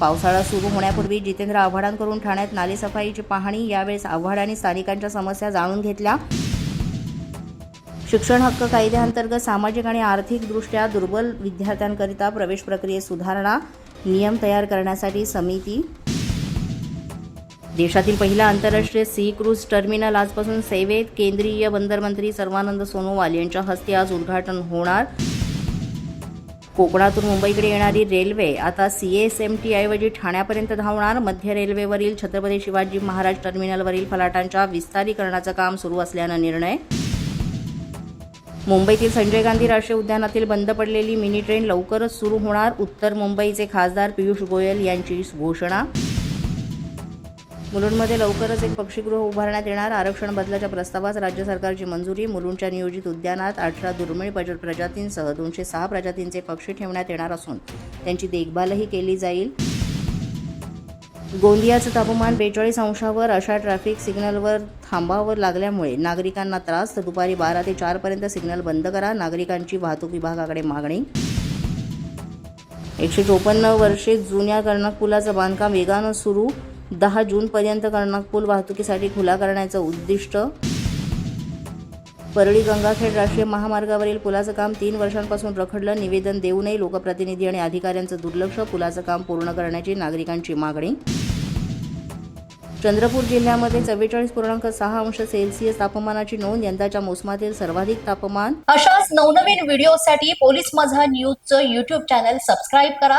पावसाळा सुरू होण्यापूर्वी जितेंद्र आव्हाडांकडून ठाण्यात नालेसफाईची पाहणी यावेळेस आव्हाडांनी स्थानिकांच्या समस्या जाणून घेतल्या. शिक्षण हक्क कायद्याअंतर्गत सामाजिक आणि आर्थिकदृष्ट्या दुर्बल विद्यार्थ्यांकरिता प्रवेश प्रक्रियेत सुधारणा नियम तयार करण्यासाठी समिती. देशातील पहिला आंतरराष्ट्रीय सी क्रूज टर्मिनल आजपासून सेवेत केंद्रीय बंदरमंत्री सर्वानंद सोनोवाल यांच्या हस्ते आज उद्घाटन होणार. कोकणातून मुंबईकडे येणारी रेल्वे आता सी एस एम टी ऐवजी ठाण्यापर्यंत धावणार. मध्य रेल्वेवरील छत्रपती शिवाजी महाराज टर्मिनलवरील फलाटांच्या विस्तारीकरणाचं काम सुरू असल्यानं निर्णय. मुंबईतील संजय गांधी राष्ट्रीय उद्यानातील बंद पडलेली मिनी ट्रेन लवकरच सुरू होणार. उत्तर मुंबईचे खासदार पियुष गोयल यांची घोषणा. मुलुंडमध्ये लवकरच एक पक्षीगृह उभारण्यात येणार. आरक्षण बदलाच्या प्रस्तावास राज्य सरकारची मंजुरी. मुलुंडच्या नियोजित उद्यानात अठरा दुर्मिळ प्रज- प्रजातींसह दोनशे सहा प्रजातींचे पक्षी ठेवण्यात येणार असून त्यांची देखभालही केली जाईल. गोंदियाचं तापमान बेचाळीस अंशावर अशा ट्रॅफिक सिग्नलवर थांबावर लागल्यामुळे नागरिकांना त्रास. तर दुपारी बारा ते चारपर्यंत सिग्नल बंद करा. नागरिकांची वाहतूक विभागाकडे मागणी. एकशे चोपन्न वर्षे जुन्या कर्णक पुलाचं बांधकाम वेगानं सुरू. दहा जूनपर्यंत कर्णक पूल वाहतुकीसाठी खुला करण्याचं उद्दिष्ट. परळी गंगाखेड राष्ट्रीय महामार्गावरील पुलाचं काम तीन वर्षांपासून रखडलं. निवेदन देऊनही लोकप्रतिनिधी आणि अधिकाऱ्यांचं दुर्लक्ष. पुलाचं काम पूर्ण करण्याची नागरिकांची मागणी. चंद्रपूर जिल्ह्यामध्ये चव्वेचाळीस पूर्णांक सहा अंश सेल्सिअस तापमानाची नोंद यंदाच्या मोसमातील सर्वाधिक तापमान. अशाच नवनवीन व्हिडिओसाठी पोलीस माझा न्यूजचं युट्यूब चॅनल सबस्क्राईब करा.